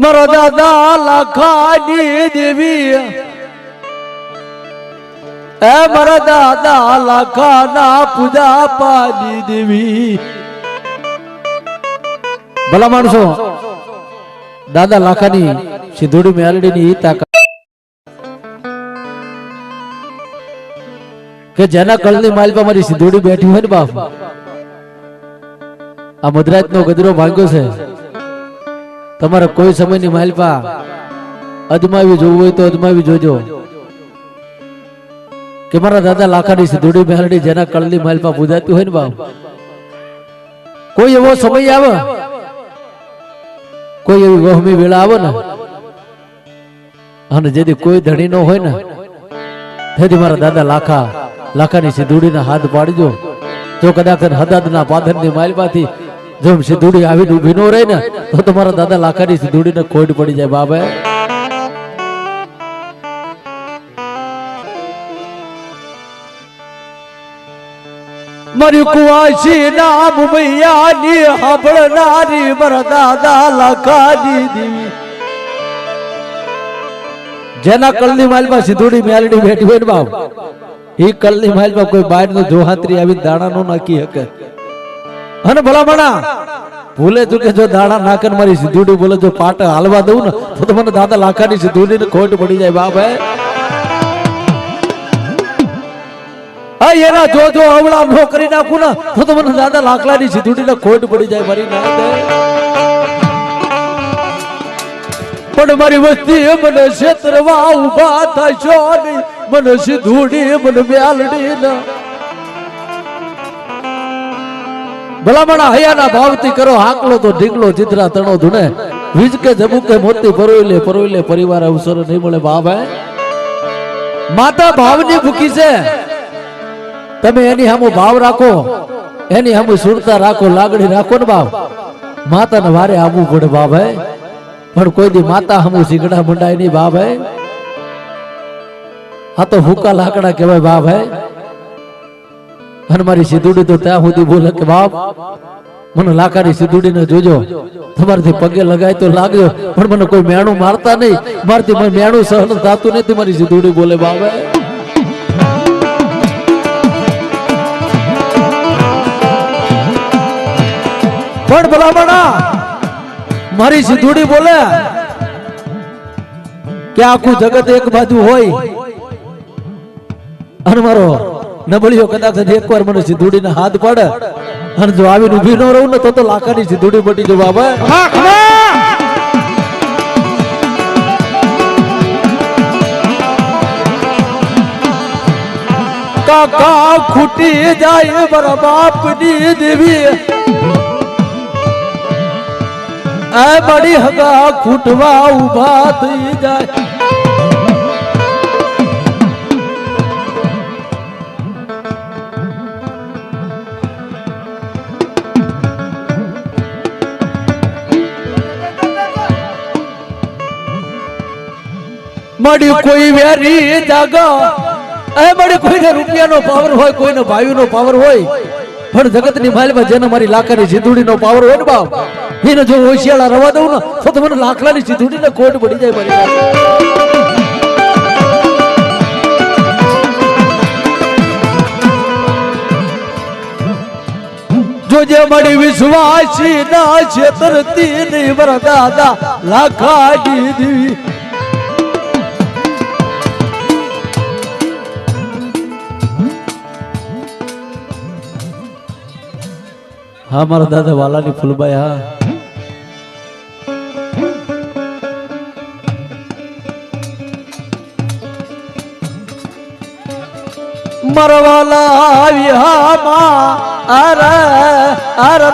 મારો દાદા લાખાની દેવી. એ મારા દાદા લાખાના પૂજા પાડી દેવી. ભલા માણસો, દાદા લાખાની સિંધુડી મેલડીની ઈ તાકાત કે જેના કળની માલ પર મારી સિંધુડી બેઠી હોય ને બાપ, આ મદ્રાજ નો ગદરો ભાંગ્યો છે. તમારે કોઈ સમયની માલપા અજમાવી જોવું હોય તો અજમાવી જોજો. કે મારા દાદા લાખાની સિદ્ધુડી મેલડી જેના કળની માલપા પૂજાતી હોય ને બાપ. કોઈ એવો સમય આવે? કોઈ એવી વહમી વેળા આવે ને? અને જેથી કોઈ ધણી ન હોય ને? તેથી મારા દાદા લાખા, લાખાની સિદ્ધુડીના હાથ પાડજો. જો કદાચ હદાદના પાદરની માલમાંથી જો સિંધુડી આવી ઊભી નો રહે ને, તો તમારા દાદા લાખાની સિંધુડીને ખોટ પડી જાય બાબા મારી કુવાસી નામ મૈયાની સાંભળનારી મારા દાદા લાખાની દેવી જેના કલની માલમાં સિંધુડી મેલડી બેઠી હોય ને બાપ એ કલની માલમાં કોઈ બહારનું જોહાત્રી આવી દાણા નો નાખી શકે. અને ભલામણા. ભૂલે ચૂકે જો દાડા નાકન મારી સિંધુડી બોલે, જો પાટ હાલવા દઉં ને, તો તો મને દાદા લાખાની સિંધુડી ને ખોટ પડી જાય, બાપ હે. એના જો જો અવળા નો કરી નાખું ને, તો તો મને દાદા લાકડાની સિંધુડી ને ખોટ પડી જાય, મારી પણ મારી વસ્તી મને ક્ષેત્રમાં ઊભા થશો નહીં, મને સિંધુડી મને બ્યાલડી ના ભલામણા હૈયાના ભાવથી કરો, હાકલો તો ઢીકલો ચિત્રા તણો ધૂણે. વિજકે જબુકે મોતી પરોઈલે પરોઈલે પરોઈ પરિવાર અવસર નહીં મળે બાપ માતા ભાવની ભૂખી છે. તમે એની સામુ ભાવ રાખો, એની સામુ સુરતા રાખો, લાગણી રાખો ને બાપ. માતાને વારે આવવું પડે બાપ હે પણ કોઈ દી માતા હમુ સીગડા મંડાય નહીં બાપ હે આ તો હુકા લાકડા કહેવાય બાપ હે અને મારી સિંધુડી તો ત્યાં સુધી બોલે કે, બાપ, મને લાકાની સિંધુડી ને જોજો. તમારાથી પગે લગાય તો લાગજો પણ મને કોઈ મેણું મારતા નહીં. મારથી મને મેણું સહન થતું નથી. મારી સિંધુડી બોલે બાબે પણ ભલામણા, મારી સિંધુડી બોલે કે આખું જગત એક બાજુ હોય. અને મારો નબળીઓ કદાચ એકવાર મને સિંધુડી હાથ પડે. અને જો આવીને ઊભી ન રહું ને તો તો લાખાની સિંધુડી બટી જો બાબા કાકા ખૂટી જાય મારા બાપની દેવી. આ બડી હગા ખૂટવા ઊભા થઈ જાય. મળી કોઈ વેરી જાગા. એ મળી કોઈને રૂપિયાનો પાવર હોય કોઈને ભાઈનો પાવર હોય. પણ જગતની માલમાં જેને મારી લાખાની જીધુડીનો પાવર હોય ને બાપ એને જો હોશિયાળા રવા દઉં ને તો તમને લાકડાની જીધુડીને કોટ પડી જાય મારી જોજે મળી વિશ્વાસી ના છેતરતી નહીં મારા દાદા લાખાની દેવી હા, મારા દાદા વાલાની ફૂલબાઈ, હા. મરવાલા આવી હા મા અરે અરે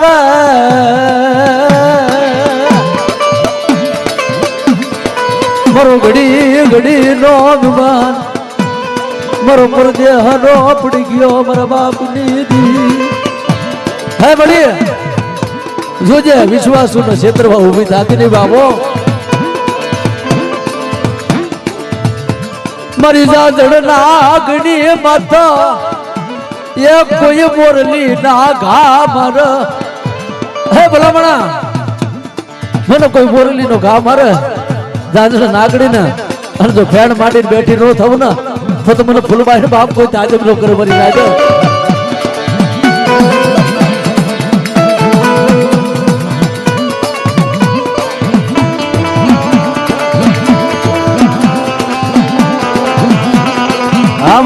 મારો ઘડી ઘડી નો અભિમાન, મારો પરદેહ નો પડી ગયો મારા બાપની દી હે બળી જોજે, વિશ્વાસુ નો ક્ષેત્રમાં ઊભી થતી નહીં બાબો મારી જાજડ નાગની માથા એ કોઈ મોરલી ના ઘા મર. હે, ભલામણા, મને કોઈ મોરલી નો ઘા મારે. જાજડ નાગડી ને અને જો ફેણ માંડીને બેઠી ન થવું ને, તો મને ફૂલબાઈ બાપ કોઈ તાજબ નો કરે, મરી નાખે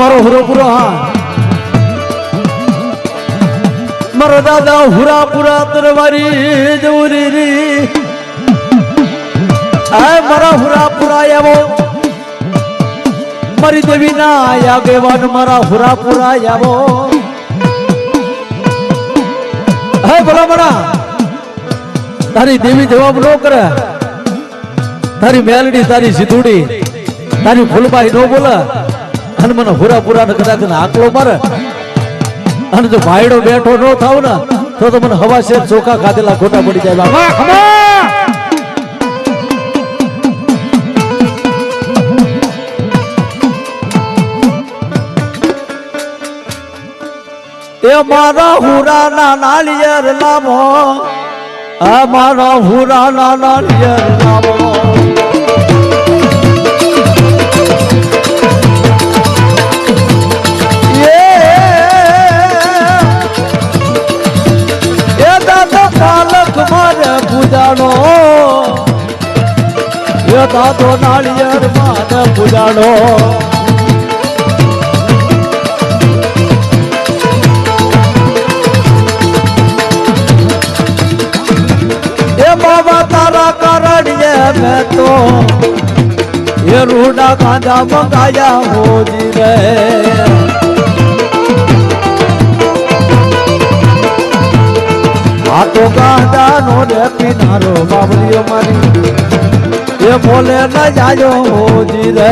મારો હુરો પૂરો હા. મારો દાદા હુરા પુરા તરવારી જવરી રી. આ મારા હુરા પુરા આવો. મારી દેવી ના આગેવાન મારા હુરા પુરા આવો. હે ભલા મણા તારી દેવી જવાબ ન કરે. તારી મેલડી, તારી સીધુડી, તારી ફૂલબાઈ નો બોલે. અને મને હુરા પુરા ને કદાચ આકલો મારે. અને જો ભાઈડો બેઠો ન થાવ ને, તો તો મને હવા શેર ચોખા ખાધેલા ખોટા પડી જાય. એ મારા હુરા ના નાળિયેર લાવો આ મારા હુરા ના નાળિયેર લાવો દાદો નાળિયેર માને પૂજાણો એ બાબા તારા કરણીએ મેં તો એ રૂડા કાંદા મંગાયા હોજી રે. આ તો ગાંડાનો રે પીનારો બાબરીઓ મારી. બોલે ન જાયો હોજી રે.